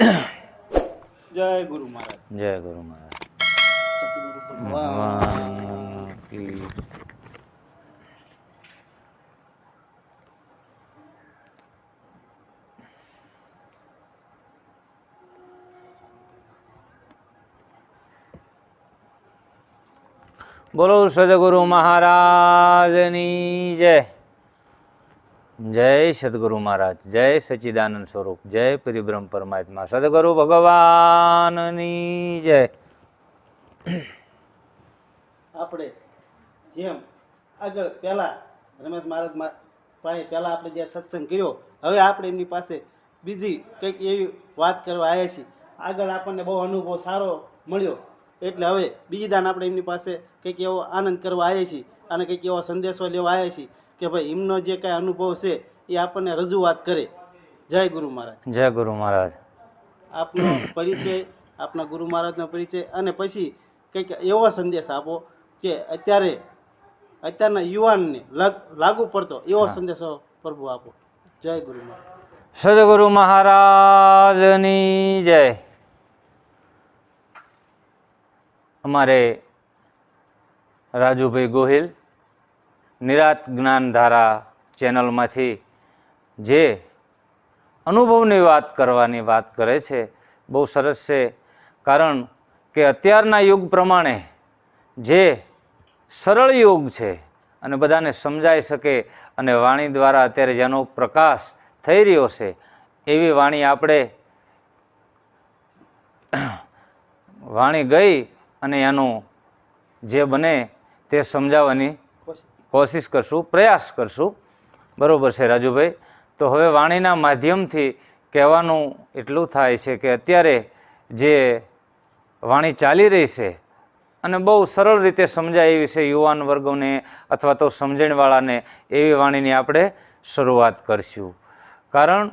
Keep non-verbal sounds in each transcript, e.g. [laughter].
જય ગુરુ મહારાજ જય ગુરુ મહારાજ સતગુરુ ભગવાન ભગવાન કી બોલો સદગુરુ મહારાજની જય જય સદગુરુ મહારાજ, જય સચ્ચિદાનંદ સ્વરૂપ, જય પરિબ્રહ્મ પરમાત્મા, સદગુરુ ભગવાનની જય. આપણે જેમ આગળ પહેલા રમેશ મહારાજ પાસે પહેલા આપણે જે સત્સંગ કર્યો, હવે આપણે એમની પાસે બીજી કંઈક એવી વાત કરવા આવ્યા છીએ. આગળ આપણને બહુ અનુભવ સારો મળ્યો. એટલે હવે બીજી દાન આપણે એમની પાસે કંઈક એવો આનંદ કરવા આવ્યા છીએ અને કંઈક એવો સંદેશો લેવા આવ્યા છીએ. કે ભાઈ એમનો જે કાંઈ અનુભવ છે એ આપણને રજૂઆત કરે. જય ગુરુ મહારાજ. જય ગુરુ મહારાજ. આપનો પરિચય આપના ગુરુ મહારાજનો પરિચય અને પછી કંઈક એવો સંદેશ આપો કે અત્યારે અત્યારના યુવાનને લાગ- પડતો એવો સંદેશો પ્રભુ આપો. જય ગુરુ મહારાજ. સદગુરુ મહારાજની જય. અમારે રાજુભાઈ ગોહિલ નિરાત જ્ઞાનધારા ચેનલમાંથી જે અનુભવની વાત કરવાની વાત કરે છે, બહુ સરસ છે. કારણ કે અત્યારના યુગ પ્રમાણે જે સરળ યુગ છે અને બધાને સમજાઈ શકે અને વાણી દ્વારા અત્યારે જેનો પ્રકાશ થઈ રહ્યો છે, એવી વાણી આપણે વાણી ગઈ અને એનું જે બને તે સમજાવવાની કોશિશ કરશું, પ્રયાસ કરશું. બરાબર છે રાજુભાઈ. તો હવે વાણીના માધ્યમથી કહેવાનું એટલું થાય છે કે અત્યારે જે વાણી ચાલી રહી છે અને બહુ સરળ રીતે સમજાય એવી છે યુવાન વર્ગોને અથવા તો સમજણવાળાને એવી વાણીની આપણે શરૂઆત કરશું. કારણ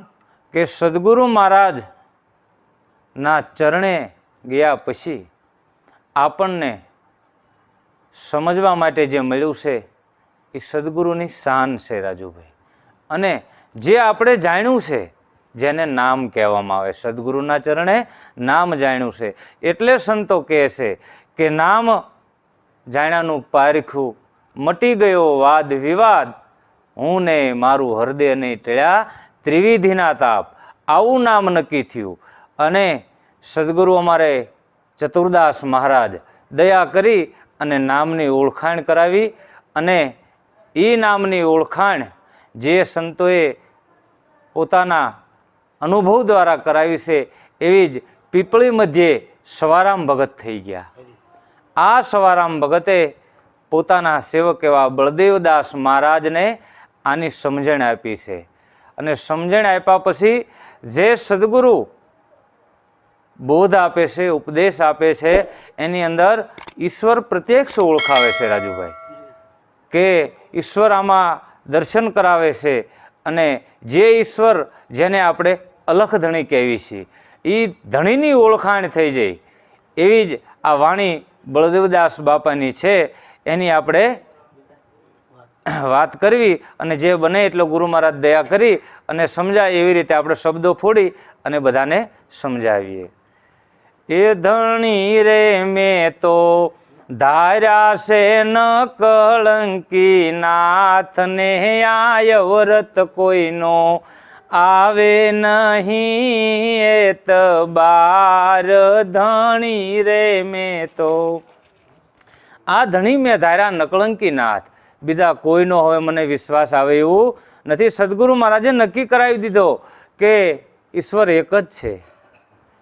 કે સદગુરુ મહારાજના ચરણે ગયા પછી આપણને સમજવા માટે જે મળ્યું છે એ સદગુરુની શાન છે રાજુભાઈ. અને જે આપણે જાણ્યું છે, જેને નામ કહેવામાં આવે, સદગુરુના ચરણે નામ જાણ્યું છે, એટલે સંતો કહે છે કે નામ જાણ્યાનું પારખું મટી ગયો વાદ વિવાદ, હું ને મારું હૃદય નહીં ટળ્યા, ત્રિવિધિના તાપ, આવું નામ નક્કી થયું. અને સદગુરુ અમારે ચતુર્દાસ મહારાજ દયા કરી અને નામની ઓળખાણ કરાવી અને એ નામની ઓળખાણ જે સંતોએ પોતાના અનુભવ દ્વારા કરાવી છે, એવી જ પીપળી મધ્યે સવારામ ભગત થઈ ગયા. આ સવારામ ભગતે પોતાના સેવક એવા બળદેવદાસ મહારાજને આની સમજણ આપી છે. અને સમજણ આપ્યા પછી જે સદગુરુ બોધ આપે છે, ઉપદેશ આપે છે, એની અંદર ઈશ્વર પ્રત્યક્ષ ઓળખાવે છે રાજુભાઈ, કે ઈશ્વર આમાં દર્શન કરાવે છે અને જે ઈશ્વર જેને આપણે અલખ ધણી કહેવી છીએ એ ધણીની ઓળખાણ થઈ જાય. એવી જ આ વાણી બળદેવદાસ બાપાની છે, એની આપણે વાત કરવી અને જે બને એટલો ગુરુ મહારાજ દયા કરી અને સમજાય એવી રીતે આપણે શબ્દો ફોડી અને બધાને સમજાવીએ. એ ધણી રે મેં તો ધાર્યા છે ન કળંકી નાથને આય વ્રત કોઈનો આવે નહીં એત બાર ધણી રે મેં તો. આ ધણી મેં ધાર્યા નકળંકી નાથ બીજા કોઈનો હવે મને વિશ્વાસ આવે એવું નથી. સદગુરુ મહારાજે નક્કી કરાવી દીધો કે ઈશ્વર એક જ છે.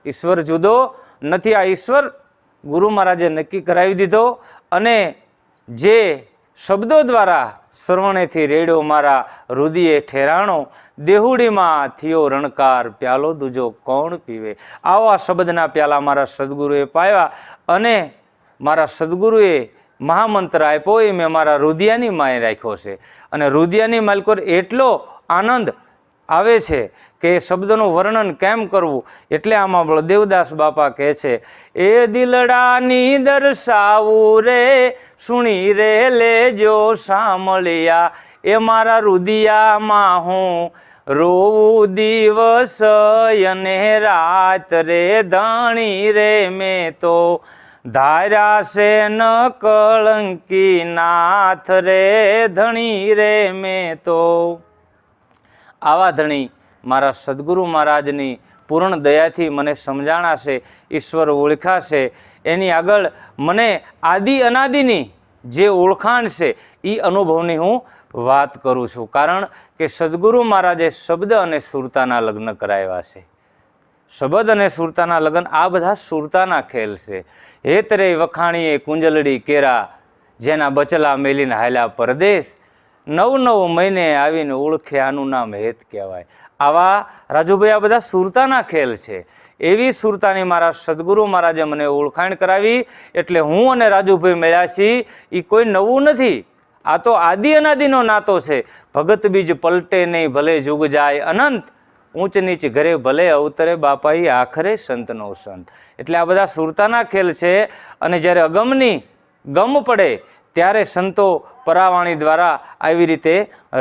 ઈશ્વર જુદો નથી. આ ઈશ્વર ગુરુ મહારાજે નક્કી કરાવી દીધો અને જે શબ્દો દ્વારા શ્રવણેથી રેડ્યો મારા રુદિએ ઠેરાણો, દેહુડીમાં થયો રણકાર પ્યાલો દૂજો કોણ પીવે? આવા શબ્દના પ્યાલા મારા સદગુરુએ પાયા અને મારા સદગુરુએ મહામંત્ર આપ્યો એ મેં મારા રુદિયાની માએ રાખ્યો છે. અને રુદિયાની માલકોર એટલો આનંદ આવે છે કે શબ્દનું વર્ણન કેમ કરવું? એટલે આમાં બળદેવદાસ બાપા કહે છે, એ દિલડાની દર્શાવું રે, સુણી રે, લેજો સાંભળ્યા, એ મારા રુદિયામાં હું રોવું દિવસ અને રાત રે, ધણી રે મેં તો ધાર્યા છે ન કળંકી નાથ રે, ધણી રે મેં તો. આવા ધણી મારા સદગુરુ મહારાજની પૂર્ણ દયાથી મને સમજાણાશે, ઈશ્વર ઓળખાશે. એની આગળ મને આદિ અનાદિની જે ઓળખાણ છે એ અનુભવની હું વાત કરું છું. કારણ કે સદગુરુ મહારાજે શબ્દ અને સુરતાના લગ્ન કરાવ્યા છે. શબદ અને સુરતાના લગ્ન આ બધા સુરતાના ખેલ છે. હેતરે વખાણીએ કુંજલડી કેરા, જેના બચલા મેલીને હાલ્યા પરદેશ નવ નવ મહિને આવીને ઓળખે, આનું નામ હેત કહેવાય. આવા રાજુભાઈ, આ બધા સુરતાના ખેલ છે. એવી સુરતાની મારા સદગુરુ મહારાજે મને ઓળખાણ કરાવી, એટલે હું અને રાજુભાઈ મળ્યા છીએ. એ કોઈ નવું નથી. આ તો આદિ અનાદિનો નાતો છે. ભગત બીજ પલટે નહીં, ભલે જુગ જાય અનંત. ઊંચ નીચ ઘરે ભલે અવતરે, બાપાઈ આખરે સંતનો સંત. એટલે આ બધા સુરતાના ખેલ છે. અને જ્યારે અગમની ગમ પડે ત્યારે સંતો પરાવાણી દ્વારા આવી રીતે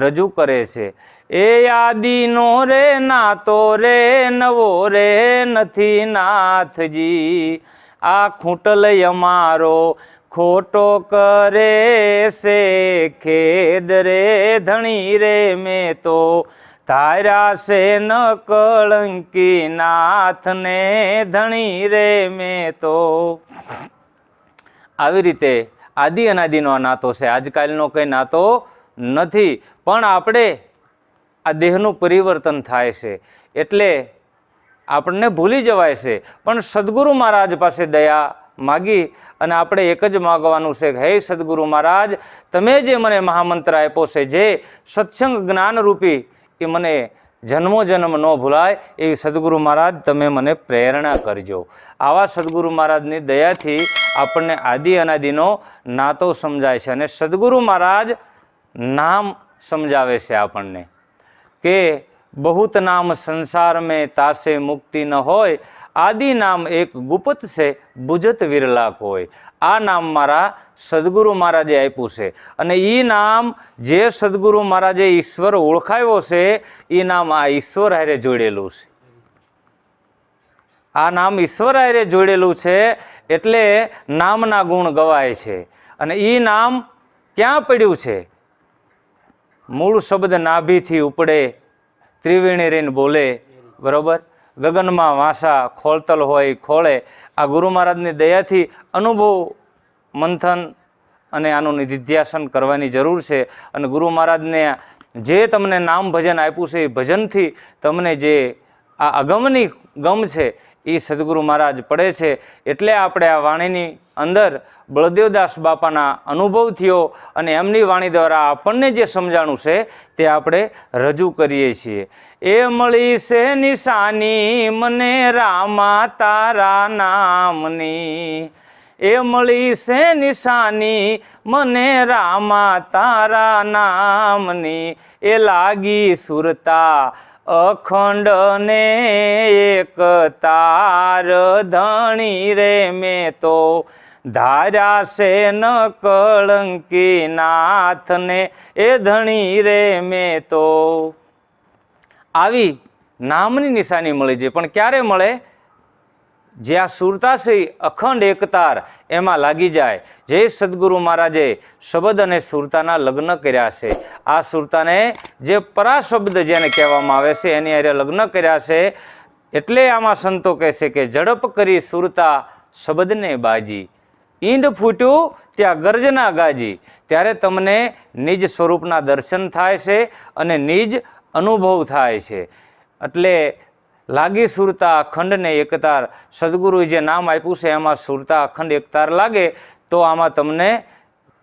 રજૂ કરે છે. એ યાદીનો રે નાતો રે, નવો રે નથી નાથજી. આ ખૂંટલ અમારો ખોટો કરે છે, ખેદ રે ધણી રે મેં તો તારા છે ન કળંકી નાથને ધણી રે મેં તો આવી રીતે આદિ અનાદિનો આ નાતો છે. આજકાલનો કંઈ નાતો નથી. પણ આપણે આ દેહનું પરિવર્તન થાય છે. એટલે આપણને ભૂલી જવાય છે. પણ સદગુરુ મહારાજ પાસે દયા માગી અને આપણે એક જ માગવાનું છે કે, હે સદગુરુ મહારાજ, તમે જે મને મહામંત્ર આપ્યો છે, જે સત્સંગ જ્ઞાનરૂપી એ મને જન્મો જન્મ ન ભૂલાય એવી સદગુરુ મહારાજ, તમે મને પ્રેરણા કરજો. આવા સદગુરુ મહારાજની દયાથી આપણને આદિ અનાદિનો નાતો સમજાય છે અને સદગુરુ મહારાજ નામ સમજાવે છે આપણને. કે બહુત નામ સંસાર મેં તાસે મુક્તિ ન હોય આદિ નામ એક ગુપ્ત છે બુજત વિરલા કોઈ આ નામ મારા સદગુરુ મહારાજે આપ્યું છે. અને એ નામ જે સદગુરુ મહારાજે ઈશ્વર ઓળખાવ્યો છે એ નામ આ ઈશ્વર હારે જોડેલું છે. આ નામ ઈશ્વર હારે જોડેલું છે, એટલે નામના ગુણ ગવાય છે. અને એ નામ ક્યાં પડ્યું છે? મૂળ શબ્દ નાભીથી ઉપડે, ત્રિવેણી રહીને બોલે. બરોબર? ગગનમાં વાંસા ખોળતલ હોય, ખોળે. આ ગુરુ મહારાજની દયાથી અનુભવ, મંથન અને આનું નિધિધ્યાસન કરવાની જરૂર છે. અને ગુરુ મહારાજને જે તમને નામ ભજન આપ્યું છે એ ભજનથી તમને જે આ અગમની ગમ છે એ સદગુરુ મહારાજ પડે છે એટલે આપણે આ વાણીની અંદર બળદેવદાસ બાપાના અનુભવ થયો અને એમની વાણી દ્વારા આપણને જે સમજાણું છે તે આપણે રજૂ કરીએ છીએ. એ મળી છે નિશાની, મને રામા તારા નામની. એ મળી છે નિશાની, મને રામા તારા નામની. એ લાગી સુરતા અખંડ ને એક તાર ધણી રે મેં તો ધાર્યા છે ન કળંકી નાથને એ ધણી રે મેં તો. આવી નામની નિશાની મળી છે, પણ ક્યારે મળે? જે આ સુરતાશ્રી અખંડ એકતાર એમાં લાગી જાય. જે સદગુરુ મહારાજે શબ્દ અને સુરતાના લગ્ન કર્યા છે. આ સુરતાને જે પરાશબ્દ જેને કહેવામાં આવે છે, એની હારે લગ્ન કર્યા છે, એટલે આમાં સંતો કહે છે કે ઝડપ કરી સુરતા શબ્દને બાજી. ઈંડ ફૂટ્યું, ત્યાં ગર્જના ગાજી. ત્યારે તમને નિજ સ્વરૂપના દર્શન થાય છે અને નિજ અનુભવ થાય છે. એટલે લાગી સુરતા અખંડને એકતાર. સદગુરુએ જે નામ આપ્યું છે, એમાં સુરતા અખંડ એકતાર લાગે, તો આમાં તમને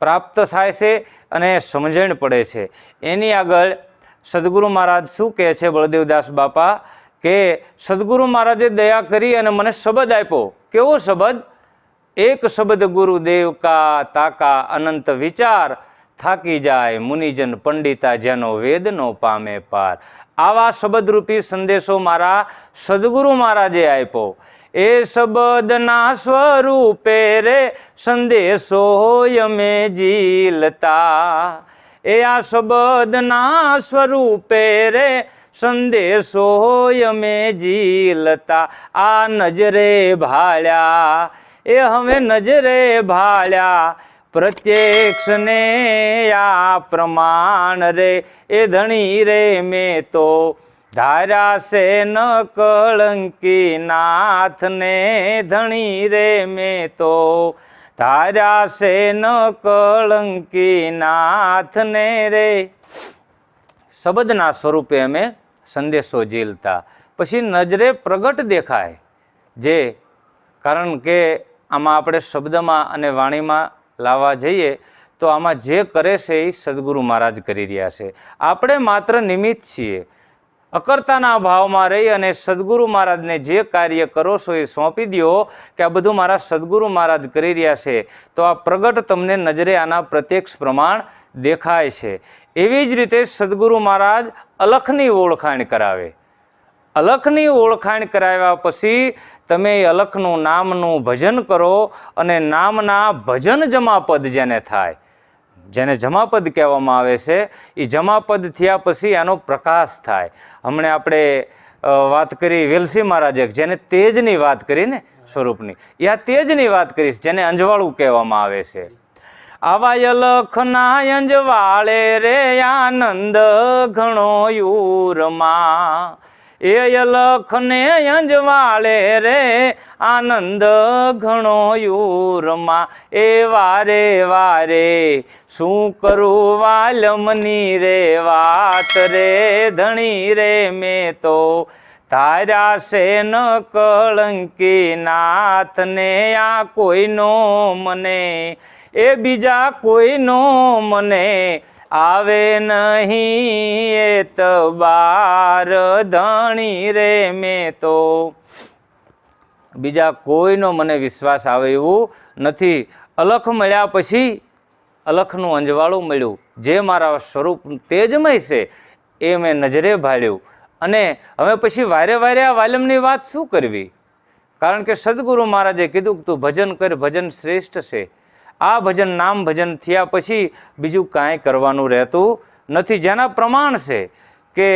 પ્રાપ્ત થાય છે અને સમજણ પડે છે. એની આગળ સદગુરુ મહારાજ શું કહે છે, બળદેવદાસ બાપા? કે સદગુરુ મહારાજે દયા કરી અને મને શબ્દ આપ્યો. કેવો શબ્દ? એક શબ્દ ગુરુદેવ કા તાકા અનંત વિચાર થાકી જાય, મુનિજન પંડિતા જેનો વેદનો પામે પાર. આવા શબ્દરૂપી સંદેશો મારા સદગુરુ મહારાજે આપ્યો. એ શબ્દના સ્વરૂપે રે સંદેશો અમે જીલતા એ આ શબ્દના સ્વરૂપે રે સંદેશો અમે ઝીલતા. આ નજરે ભાળ્યા. એ હવે નજરે ભાળ્યા. પ્રત્યક્ષને આ પ્રમાણ રે, એ ધણી રે મેં તો. ધારા છે ન કળંકી નાથને ધણી રે મેં તો. ધારા છે ન કળંકી નાથને રે. શબ્દના સ્વરૂપે અમે સંદેશો ઝીલતા. પછી નજરે પ્રગટ દેખાય. જે કારણ કે આમાં આપણે શબ્દમાં અને વાણીમાં લાવવા જઈએ, તો આમાં જે કરે છે એ સદગુરુ મહારાજ કરી રહ્યા છે. આપણે માત્ર નિમિત્ત છીએ. અકર્તાના ભાવમાં રહી અને સદગુરુ મહારાજને જે કાર્ય કરો છો એ સોંપી દો કે આ બધું મારા સદગુરુ મહારાજ કરી રહ્યા છે, તો આ પ્રગટ તમને નજરે આના પ્રત્યક્ષ પ્રમાણ દેખાય છે. એવી જ રીતે સદગુરુ મહારાજ અલખની ઓળખાણ કરાવે. અલખની ઓળખાણ કરાવ્યા પછી તમે એ અલખનું નામનું ભજન કરો અને નામના ભજન જમાપદ જેને થાય, જેને જમાપદ કહેવામાં આવે છે એ જમાપદ થયા પછી એનો પ્રકાશ થાય. હમણે આપણે વાત કરી વેલસી મહારાજે જેને તેજની વાત કરી ને સ્વરૂપની એ આ તેજની વાત કરીશ, જેને અંજવાળું કહેવામાં આવે છે. આવા અલખના અંજવાળે રે આનંદ ઘણો યુરમાં એ અલખને અંજવાળે રે, આનંદ ઘણો યુરમાં. એ વારે વારે, શું કરું વાલમની રે વાત રે, ધણી રે મેં તો. તારા સેન કળંકી નાથને આ કોઈનો મને, એ બીજા કોઈનો મને આવે નહીં એ તબાર ધણી રે મેં તો. બીજા કોઈનો મને વિશ્વાસ આવે એવું નથી. અલખ મળ્યા પછી અલખનું અંજવાળું મળ્યું. જે મારા સ્વરૂપ તેજમય છે એ મેં નજરે ભાળ્યું. અને હવે પછી વારે વારે આ વાલમની વાત શું કરવી? કારણ કે સદગુરુ મહારાજે કીધું કે તું ભજન કર, ભજન શ્રેષ્ઠ છે. આ ભજન નામ ભજન થયા પછી બીજું કાંઈ કરવાનું રહેતું નથી. જેના પ્રમાણ છે કે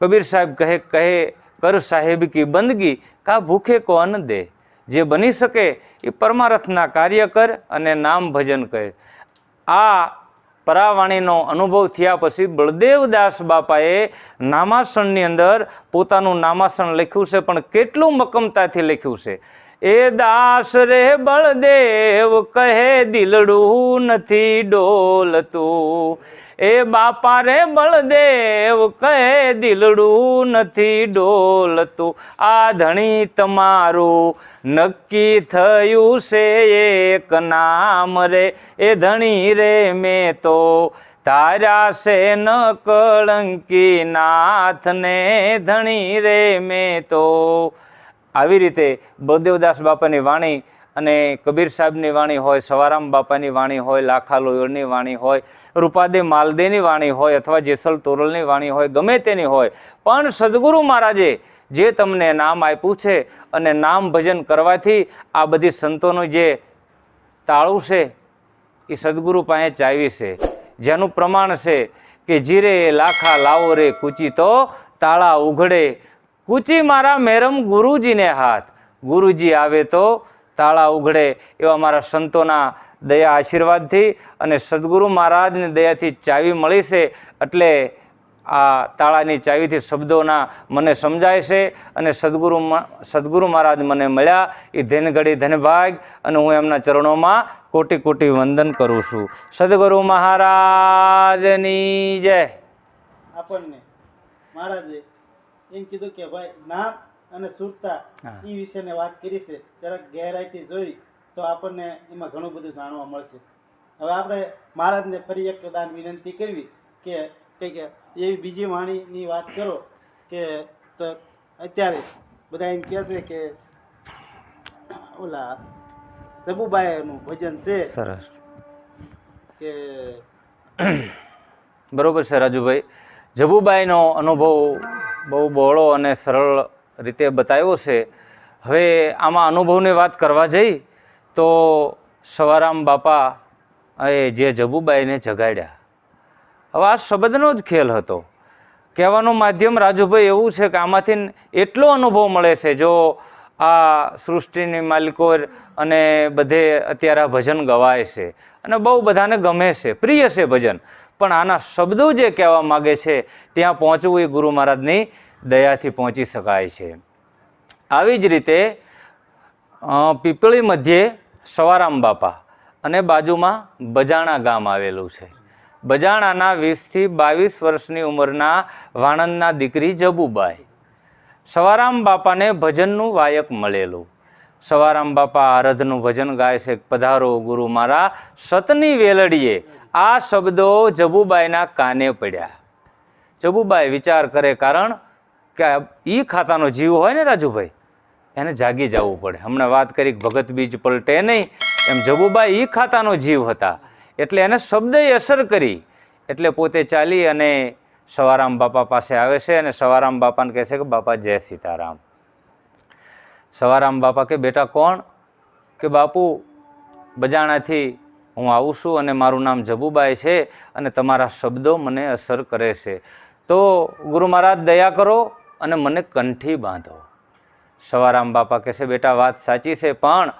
કબીર સાહેબ કહે કહે, કર સાહેબ કી બંદગી, કા ભૂખે કો અન્ન દે. જે બની શકે એ પરમારથના કાર્ય કર અને નામ ભજન કર. આ પરાવાણીનો અનુભવ થયા પછી બળદેવદાસ બાપાએ નામાસણની અંદર પોતાનું નામાસણ લખ્યું છે, પણ કેટલું મક્કમતાથી લખ્યું છે? એ દાસ રે બળદેવ કહે દિલડું નથી ડોલતું. એ બાપા રે બળદેવ કહે દિલડું નથી ડોલતું. આ ધણી તમારું નક્કી થયું છે એક નામ રે. એ ધણી રે મેં તો તારા છે ન કળંકી નાથને ધણી રે મેં તો આવી રીતે બળદેવદાસ બાપાની વાણી અને કબીર સાહેબની વાણી હોય, સવારામ બાપાની વાણી હોય, લાખા લોયરની વાણી હોય, રૂપાદે માલદેની વાણી હોય અથવા જેસલ તોરલની વાણી હોય, ગમે તેની હોય, પણ સદગુરુ મહારાજે જે તમને નામ આપ્યું છે અને નામ ભજન કરવાથી આ બધી સંતોનું જે તાળું છે, એ સદગુરુ પાસે ચાવી છે. જેનું પ્રમાણ છે કે જીરે લાખા લાવો રે કૂચી તો તાળા ઉઘડે કૂચી મારા મેરમ ગુરુજીને હાથ. ગુરુજી આવે તો તાળા ઉઘડે એવા મારા સંતોના દયા આશીર્વાદથી અને સદગુરુ મહારાજની દયાથી ચાવી મળી છે એટલે આ તાળાની ચાવીથી શબ્દોના મને સમજાય છે અને સદગુરુ સદગુરુ મહારાજ મને મળ્યા. એ ધનઘડી ધનભાગ અને હું એમના ચરણોમાં કોટી કોટી વંદન કરું છું. સદગુરુ મહારાજની જય. આપણને, મહારાજે એમ કીધું કે ભાઈ નામ અને સુરતા. એ વિશેની વાત કરી છે. જરાક ગહેરાઈથી જોઈ તો આપણને એમાં ઘણું બધું જાણવા મળશે. હવે આપણે મહારાજને ફરી એક દાન વિનંતી કરવી કે કંઈક એવી બીજી વાણીની વાત કરો કે તો અત્યારે બધા એમ કહે છે કે ઓલા જબુબાઈનું ભજન છે સરસ. કે બરોબર છે રાજુભાઈ. જબુબાઈનો અનુભવ બહુ બહોળો અને સરળ રીતે બતાવ્યો છે. હવે આમાં અનુભવની વાત કરવા જઈ તો સવારામ બાપા એ જે જબુબાઈને જગાડ્યા. હવે આ શબ્દનો જ ખેલ હતો. કહેવાનું માધ્યમ રાજુભાઈ એવું છે કે આમાંથી એટલો અનુભવ મળે છે જો આ સૃષ્ટિની માલિકો અને બધે અત્યારે ભજન ગવાય છે. અને બહુ બધાને ગમે છે. પ્રિય છે ભજન. પણ આના શબ્દો જે કહેવા માગે છે, ત્યાં પહોંચવું એ ગુરુ મહારાજની દયાથી પહોંચી શકાય છે. આવી જ રીતે પીપળી મધ્યે સવારામ બાપા અને બાજુમાં બજાણા ગામ આવેલું છે. બજાણાના વીસથી બાવીસ વર્ષની ઉંમરના વાણંદના દીકરી જબુબાઈ. સવારામ બાપાને ભજનનું વાયક મળેલું. સવારામ બાપા આરધનું ભજન ગાય છે. પધારો ગુરુ મારા, સતની વેલડીએ આ શબ્દો જબુબાઈના કાને પડ્યા. જબુબાઈ વિચાર કરે કારણ કે ઈ ખાતાનો જીવ હોય ને રાજુભાઈ, એને જાગી જવું પડે. હમણાં વાત કરી ભગત બીજ પલટે નહીં, એમ જબુબાઈ ઈ ખાતાનો જીવ હતા. એટલે એને શબ્દે અસર કરી. એટલે પોતે ચાલી અને સવારામ બાપા પાસે આવે છે અને સવારામ બાપાને કહે છે કે, બાપા, જય સીતારામ. સવારામ બાપા કે, બેટા, કોણ? કે, બાપુ, બજાણાથી હું આવું છું અને મારું નામ જબુબાઈ છે અને તમારા શબ્દો મને અસર કરે છે. તો ગુરુ મહારાજ, દયા કરો અને મને કંઠી બાંધો. સવારામ બાપા કહે છે, બેટા, વાત સાચી છે, પણ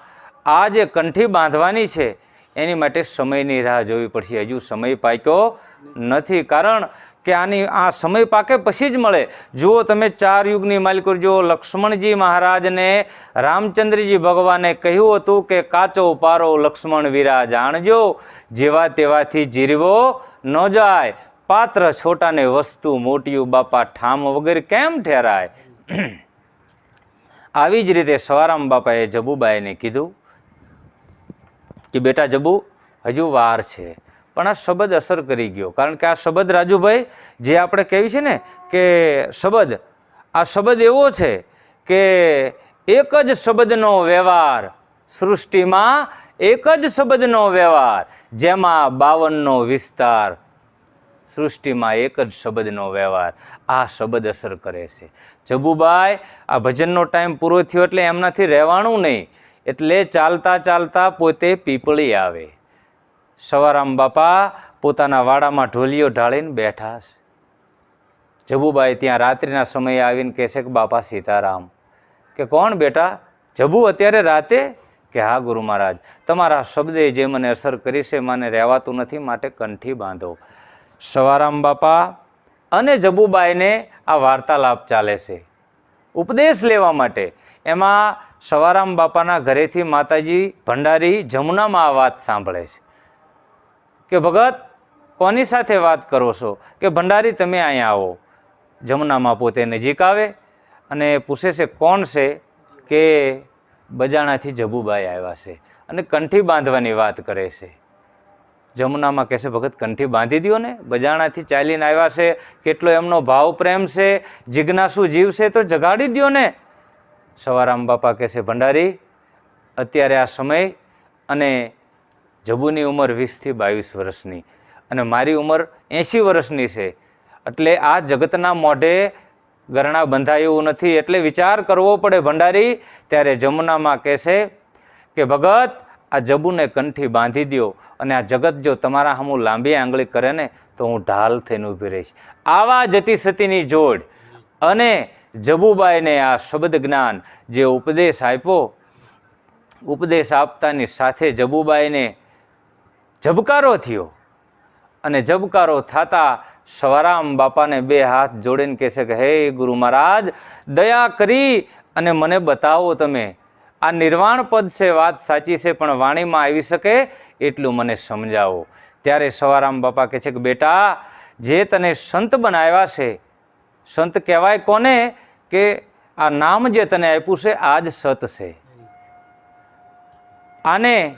આ જે કંઠી બાંધવાની છે, એની માટે સમયની રાહ જોવી પડશે. હજુ સમય પાક્યો નથી, કારણ કે આની આ સમય પાકે પછી જ મળે. જુઓ તમે ચાર યુગની માલિકો જુઓ લક્ષ્મણજી મહારાજને રામચંદ્રજી ભગવાને કહ્યું હતું કે, કાચો પારો લક્ષ્મણ વીરા જાણજો જેવા તેવાથી જીરવો ન જાય. પાત્ર છોટાને વસ્તુ મોટિયું બાપા ઠામ વગર કેમ ઠેરાય? [clears throat] આવી જ રીતે સવારામ બાપાએ જબુબાઈને કીધું કે, બેટા જબુ, હજુ વાર છે. પણ આ શબ્દ અસર કરી ગયો. કારણ કે આ શબ્દ, રાજુભાઈ, જે આપણે કહેવી છે ને કે શબ્દ, આ શબ્દ એવો છે કે એક જ શબ્દનો વ્યવહાર સૃષ્ટિમાં એક જ શબ્દનો વ્યવહાર, જેમાં બાવનનો વિસ્તાર સૃષ્ટિમાં એક જ શબ્દનો વ્યવહાર, આ શબ્દ અસર કરે છે. જબુભાઈ આ ભજનનો ટાઈમ પૂરો થયો એટલે એમનાથી રહેવાનું નહીં. એટલે ચાલતા ચાલતા પોતે પીપળી આવે. સવારામ બાપા પોતાના વાડામાં ઢોલીઓ ઢાળીને બેઠા છે. જબુબાઈ ત્યાં રાત્રિના સમયે આવીને કહે છે કે, બાપા સીતારામ. કે, કોણ બેટા? જબુ અત્યારે રાતે? કે, હા, ગુરુ મહારાજ. તમારા શબ્દે જે મને અસર કરી છે, મને રહેવાતું નથી, માટે કંઠી બાંધો. સવારામ બાપા અને જબુબાઈને આ વાર્તાલાપ ચાલે છે. ઉપદેશ લેવા માટે એમાં સવારામ બાપાના ઘરેથી માતાજી ભંડારી જમુનામાં આ વાત સાંભળે છે. કે ભગત, કોની સાથે વાત કરો છો? કે ભંડારી, તમે અહીંયા આવો. જમનામાં પોતે નજીક આવે અને પૂછે છે, કોણ છે? કે બજાણાથી જબુબાઈ આવ્યા છે અને કંઠી બાંધવાની વાત કરે છે. જમુનામાં કહેશે ભગત, કંઠી બાંધી દો ને. બજાણાથી ચાલીને આવ્યા છે. કેટલો એમનો ભાવ પ્રેમ છે. જિજ્ઞાસુ જીવ છે તો જગાડી દો ને. સવારામ બાપા કહેશે ભંડારી, અત્યારે આ સમય અને જબુની ઉંમર વીસથી બાવીસ વર્ષની અને મારી ઉંમર એંશી વર્ષની છે. એટલે આ જગતના મોઢે ગરણા બંધાય એવું નથી. એટલે વિચાર કરવો પડે ભંડારી, ત્યારે જમુનામાં કહેશે કે, ભગત, આ જબુને કંઠી બાંધી દ્યો અને આ જગત જો તમારા હમું લાંબી આંગળી કરે ને, તો હું ઢાલ થઈને ઊભી રહીશ. આવા જતી સતીની જોડ અને જબુબાઈને આ શબ્દ જ્ઞાન જે ઉપદેશ આપ્યો, ઉપદેશ આપતાની સાથે જબુબાઈને ઝબકારો થયો. અને ઝબકારો થતા સવારામ બાપાને બે હાથ જોડીને કહે છે કે, હે ગુરુ મહારાજ, દયા કરી અને મને બતાવો તમે. આ નિર્વાણ પદ છે, વાત સાચી છે, પણ વાણીમાં આવી શકે એટલું મને સમજાવો. ત્યારે સવારામ બાપા કહે છે કે, બેટા, જે તને સંત બનાવ્યા છે, સંત કહેવાય કોને કે આ નામ જે તને આપ્યું છે, આ જ સત છે. આને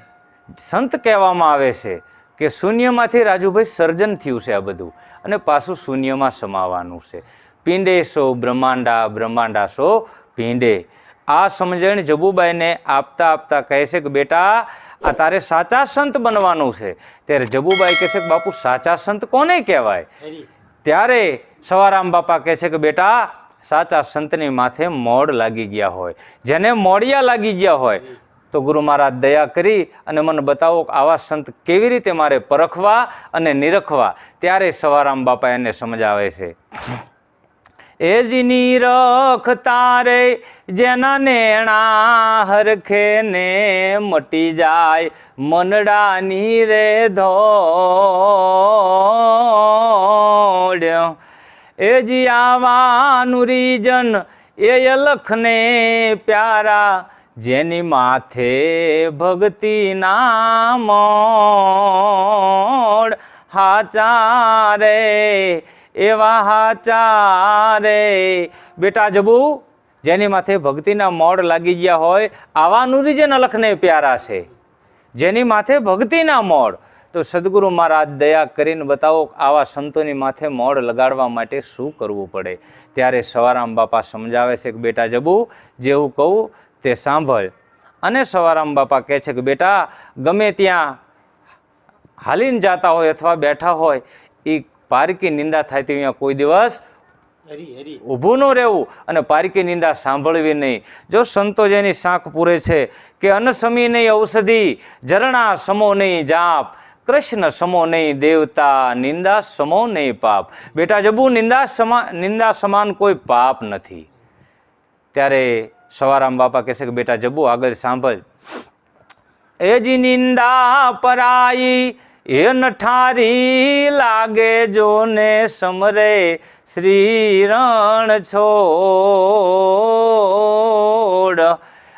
સંત કહેવામાં આવે છે કે શૂન્યમાંથી રાજુભાઈ સર્જન થયું છે આ બધું અને પાછું શૂન્યમાં સમાવાનું છે. પિંડે સો બ્રહ્માંડા બ્રહ્માંડા સો પિંડે. આ સમજણ જબુબાઈને આપતા આપતા કહે છે કે બેટા આ તારે સાચા સંત બનવાનું છે. ત્યારે જબુબાઈ કહે છે કે બાપુ સાચા સંત કોને કહેવાય? ત્યારે સવારામ બાપા કહે છે કે બેટા સાચા સંતની માથે મોડ લાગી ગયા હોય. જેને મોડિયા લાગી ગયા હોય તો ગુરુ મહારાજ દયા કરી અને મને બતાવો કે આવા સંત કેવી રીતે મારે પરખવા અને નિરખવા. ત્યારે સવારામ બાપા એને સમજાવે છે. એ જ નિરખ તારે જેના નેણા હરખે ને મટી જાય મનડાની રે ધોડ. એ જ આવાનું રીજન એ લખને પ્યારા જેની માથે ભક્તિ નામ હાચારે, એવા હાચારે. બેટા જબુ, જેની માથે ભક્તિના મોડ લાગી ગયા હોય આવાનું રીજન અલખને પ્યારા છે. જેની માથે ભક્તિના મોડ, તો સદગુરુ મહારાજ દયા કરીને બતાવો આવા સંતોની માથે મોડ લગાડવા માટે શું કરવું પડે? ત્યારે સવારામ બાપા સમજાવે છે કે બેટા જબુ, જેવું કહું તે સાંભળ. અને સવારામ બાપા કહે છે કે બેટા ગમે ત્યાં હાલીને જાતા હોય અથવા બેઠા હોય એ પારકી નિંદા થાય તે અહીંયા કોઈ દિવસ ઊભું ન રહેવું અને પારકી નિંદા સાંભળવી નહીં. જો સંતો જેની શાંખ પૂરે છે કે અન્ન સમી નહીં ઔષધિ ઝરણા સમો નહીં જાપ કૃષ્ણ સમો નહીં દેવતા નિંદા સમો નહીં પાપ. બેટા જબુ નિંદા સમા નિંદા સમાન કોઈ પાપ નથી. ત્યારે સવારામ બાપા કહેશે કે, બેટા, જબુ, આગળ સાંભળ. એ જી નિંદા પરાઈ એ નઠારી લાગે જો ને સમરે શ્રી રણ છોડ.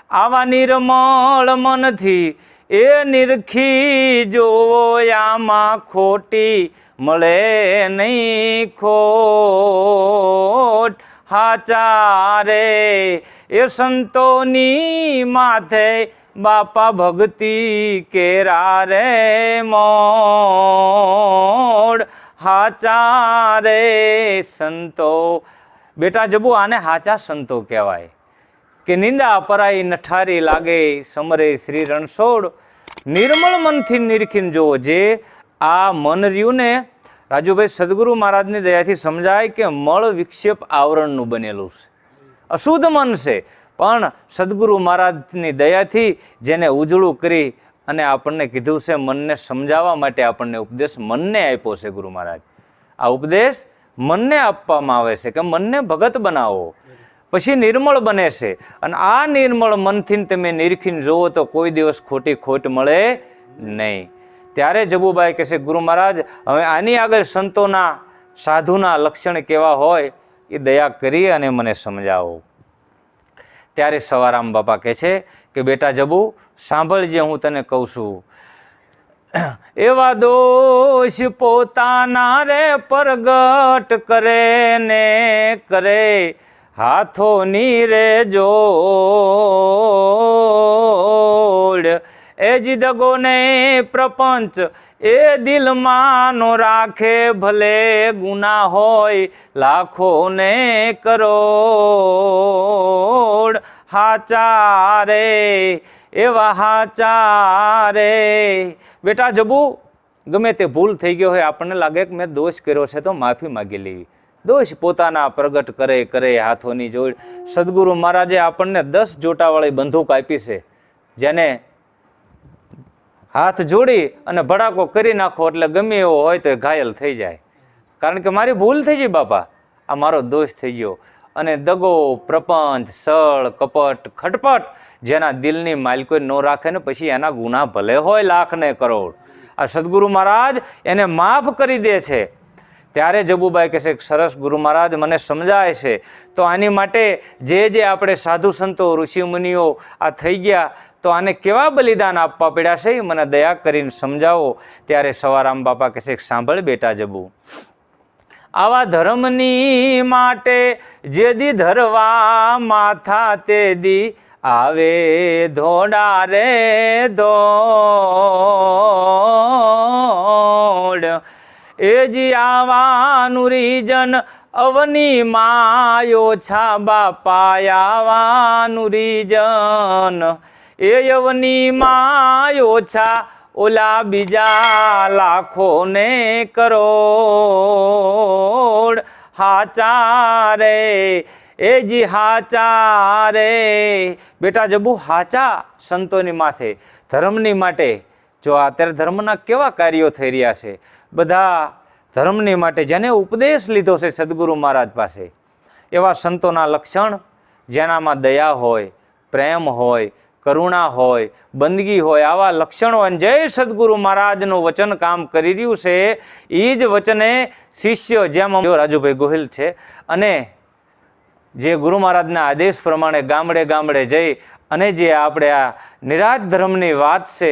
આવા નિર્મળ મનથી એ નિરખી જોવો આમાં ખોટી મળે નહીં ખોટ. હાચારે એ સંતોની માથે બાપા ભક્તિ કેરા રે મોડ. હાચારે સંતો. બેટા જબુ આને હાચા સંતો કહેવાય. કે નિંદા અપરાય નઠારી લાગે સમરે શ્રી રણછોડ. નિર્મળ મનથી નિરખીને જોવો જે આ મન રહ્યું ને રાજુભાઈ, સદગુરુ મહારાજની દયાથી સમજાય કે મળ વિક્ષેપ આવરણનું બનેલું છે. અશુદ્ધ મન છે, પણ સદગુરુ મહારાજની દયાથી જેને ઉજળું કરી અને આપણને કીધું છે, મનને સમજાવવા માટે આપણને ઉપદેશ મનને આપ્યો છે ગુરુ મહારાજ. આ ઉપદેશ મનને આપવામાં આવે છે કે મનને ભગત બનાવો. પછી નિર્મળ બને છે અને આ નિર્મળ મનથી તમે નિરખીને જુઓ તો કોઈ દિવસ ખોટી ખોટ મળે નહીં. ત્યારે જબુબાઈ કહે છે, ગુરુ મહારાજ, હવે આની આગળ સંતોના, સાધુના લક્ષણ કેવા હોય એ દયા કરી અને મને સમજાવો. ત્યારે સવારામ બાપા કહે છે કે, બેટા જબુ સાંભળજે હું તને કહું છું. એવા દોષ પોતાના રે પરગટ કરે ને કરે. હાથોની રે જોડ એ જ દગો ને પ્રપંચ, એ દિલમાં નો રાખે ભલે ગુના હોય લાખો ને કરોડ હાચારે, એવા હાચારે. બેટા, જબુ, ગમે તે ભૂલ થઈ ગયો હોય, આપણને લાગે કે મેં દોષ કર્યો છે તો માફી માગી લેવી. દોષ પોતાના પ્રગટ કરે કરે હાથોની જોડ. સદગુરુ મહારાજે આપણને દસ જોટાવાળી બંદૂક આપી છે, જેને હાથ જોડી અને ભડાકો કરી નાખો એટલે ગમે એવો હોય તો ઘાયલ થઈ જાય. કારણ કે મારી ભૂલ થઈ ગઈ બાપા. આ મારો દોષ થઈ ગયો. અને દગો, પ્રપંચ, સળ, કપટ, ખટપટ જેના દિલની માલિકો ન રાખે ને પછી એના ગુના ભલે હોય લાખ ને કરોડ. આ સદગુરુ મહારાજ એને માફ કરી દે છે. ત્યારે જબુબાઈ કહેશે સરસ ગુરુ મહારાજ, મને સમજાય છે. તો આની માટે જે જે આપણે સાધુ સંતો, ઋષિ મુનિઓ આ થઈ ગયા તો આને કેવા બલિદાન આપવા પડ્યા છે એ મને દયા કરીને સમજાવો. ત્યારે સવારામ બાપા કહેશે કે સાંભળ બેટા જબુ. આવા ધર્મની માટે જે દી ધરવા માથા તે દી આવે ધોડા રે ધોડ. એ જી આવાનું રીજન અવની માયો છા બાપા આવાનું રીજન. એ અવની ઓછા છા, ઓલા બીજા લાખો ને કરોડ હાચારે એ જી હાચારે બેટા જબુ હાચા સંતોની માથે, ધર્મની માટે, જો અત્યારે ધર્મના કેવા કાર્યો થઈ રહ્યા છે, બધા ધર્મની માટે જેને ઉપદેશ લીધો છે સદગુરુ મહારાજ પાસે, એવા સંતોના લક્ષણ, જેનામાં દયા હોય, પ્રેમ હોય કરુણા હોય, બંદગી હોય, આવા લક્ષણો અને જય સદગુરુ મહારાજનું વચન કામ કરી રહ્યું છે. એ જ વચને શિષ્ય જેમ રાજુભાઈ ગોહિલ છે. અને જે ગુરુ મહારાજના આદેશ પ્રમાણે ગામડે ગામડે જઈ અને જે આપણે આ નિરાજ ધર્મની વાત છે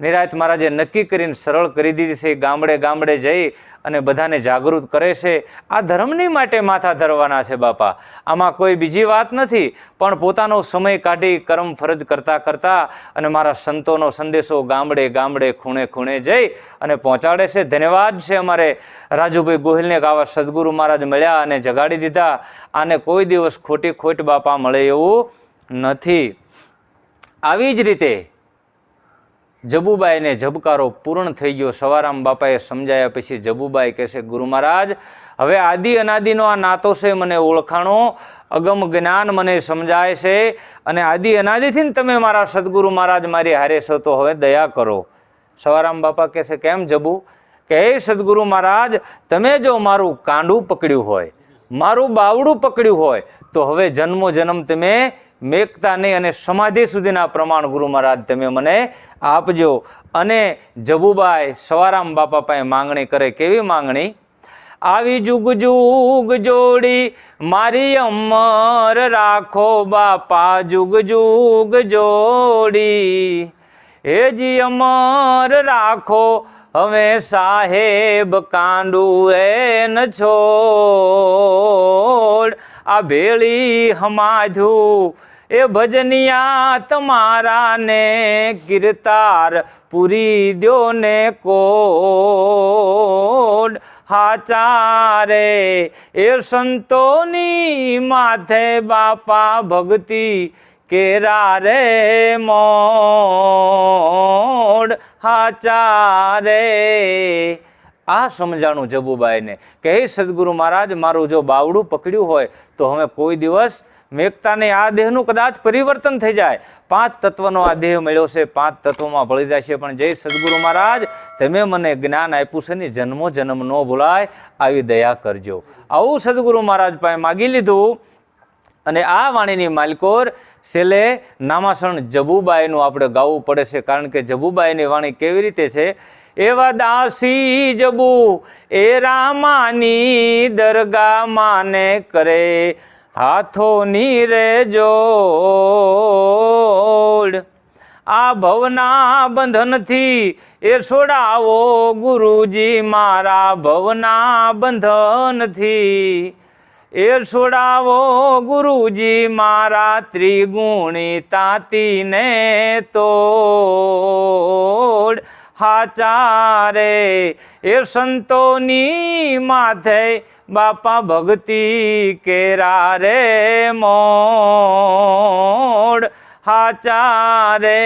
નિરાજ મહારાજે નક્કી કરીને સરળ કરી દીધી છે, ગામડે ગામડે જઈ અને બધાને જાગૃત કરે છે. આ ધર્મની માટે માથા ધરવાના છે બાપા. આમાં કોઈ બીજી વાત નથી, પણ પોતાનો સમય કાઢી કર્મ ફરજ કરતાં કરતાં અને મારા સંતોનો સંદેશો ગામડે ગામડે ખૂણે ખૂણે જઈ અને પહોંચાડે છે. ધન્યવાદ છે અમારે રાજુભાઈ ગોહિલને આવા સદગુરુ મહારાજ મળ્યા અને જગાડી દીધા. આને કોઈ દિવસ ખોટી ખોટ બાપા મળે એવું નથી. આવી જ રીતે જબુબાઈને જબકારો પૂર્ણ થઈ ગયો. સવારામ બાપાએ સમજાયા પછી જબુબાઈ કહેશે ગુરુ મહારાજ, હવે આદિ અનાદિનો આ નાતો છે મને ઓળખાણો. અગમ જ્ઞાન મને સમજાય છે અને આદિ અનાદિથી તમે મારા સદગુરુ મહારાજ મારી હારે છો, તો હવે દયા કરો. સવારામ બાપા કહેશે કેમ જબુ? કે હે સદગુરુ મહારાજ, તમે જો મારું કાંડું પકડ્યું હોય, મારું બાવડું પકડ્યું હોય, તો હવે જન્મો જન્મ તમે મેકતા નહીં અને સમાધિ સુધીના પ્રમાણ ગુરુ મહારાજ, તમે મને આપજો. અને જબુબાઈ સવારામ બાપા પાસે માંગણી કરે, કેવી માંગણી? આવી જુગ જુગ જોડી મારી અમર રાખો બાપા, જુગ જુગ જોડી. હેજી અમર રાખો હવે સાહેબ કાંડુ એ ન છોડ, આ ભેળી હમાધું, એ ભજનિયા તમારા ને કીર્તાર પૂરી દો ને કોડ. હાચારે એ સંતોની માથે બાપા ભક્તિ કેરા રે મોડ હાચારે આ સમજાણું જબુબાઈને કે, હે સદગુરુ મહારાજ, મારું જો બાવડું પકડ્યું હોય, તો હવે કોઈ દિવસ મેઘતાને આ દેહનું કદાચ પરિવર્તન થઈ જાય. પાંચ તત્વનો આ દેહ મળ્યો છે, પાંચ તત્વોમાં ભળી જાય છે, પણ જય સદગુરુ મહારાજ, તમે મને જ્ઞાન આપ્યું છે ને જન્મો જન્મ ન ભૂલાય, આવી દયા કરજો. આવું સદગુરુ મહારાજ પાસે માગી લીધું અને આ વાણીની માલકોર છેલ્લે નામાસણ જબુબાઈનું આપણે ગાવું પડે છે. કારણ કે જબુબાઈની વાણી કેવી રીતે છે? એવા દાસી જબુ એ રામાની દરગા માને કરે હાથોની રે જોડ આ ભવના બંધનથી એ છોડાવો ગુરુજી મારા ભવના બંધનથી. એ છોડાવો ગુરુજી મારા ત્રિગુણી તાતીને તોડ હાચારે એ સંતોની માથે બાપા ભક્તિ કેરા મોડ. હાચારે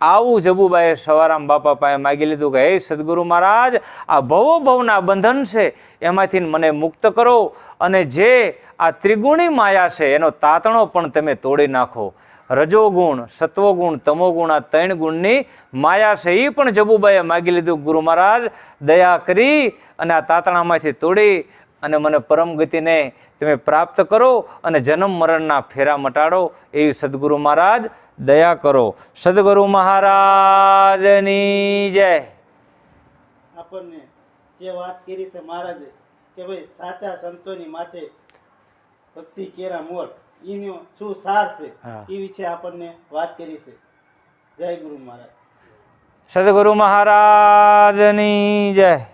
આવું જબુબાએ સવારામ બાપા પાસે માગી લીધું કે, હે સદગુરુ મહારાજ, આ ભવો ભવના બંધન છે, એમાંથી મને મુક્ત કરો અને જે આ ત્રિગુણી માયા છે, એનો તાતણો પણ તમે તોડી નાખો. રજોગુણ, સત્વગુણ, તમોગુણ, આ ત્રણ ગુણની માયા છે એ પણ જબુબાએ માગી લીધું. ગુરુ મહારાજ, દયા કરી અને આ તાતણામાંથી તોડી અને મને પરમ ગતિને તમે પ્રાપ્ત કરો અને જન્મ મરણના ફેરા મટાડો. એવી સદગુરુ મહારાજ દયા કરો. સદગુરુ મહારાજની જય. આપણને જે વાત કરી છે મહારાજે કે ભાઈ સાચા સંતોની માથે ભક્તિ કેરા મોર એનો શું સાર છે? એ વિશે આપણને વાત કરી છે. જય ગુરુ મહારાજ. સદગુરુ મહારાજની જય.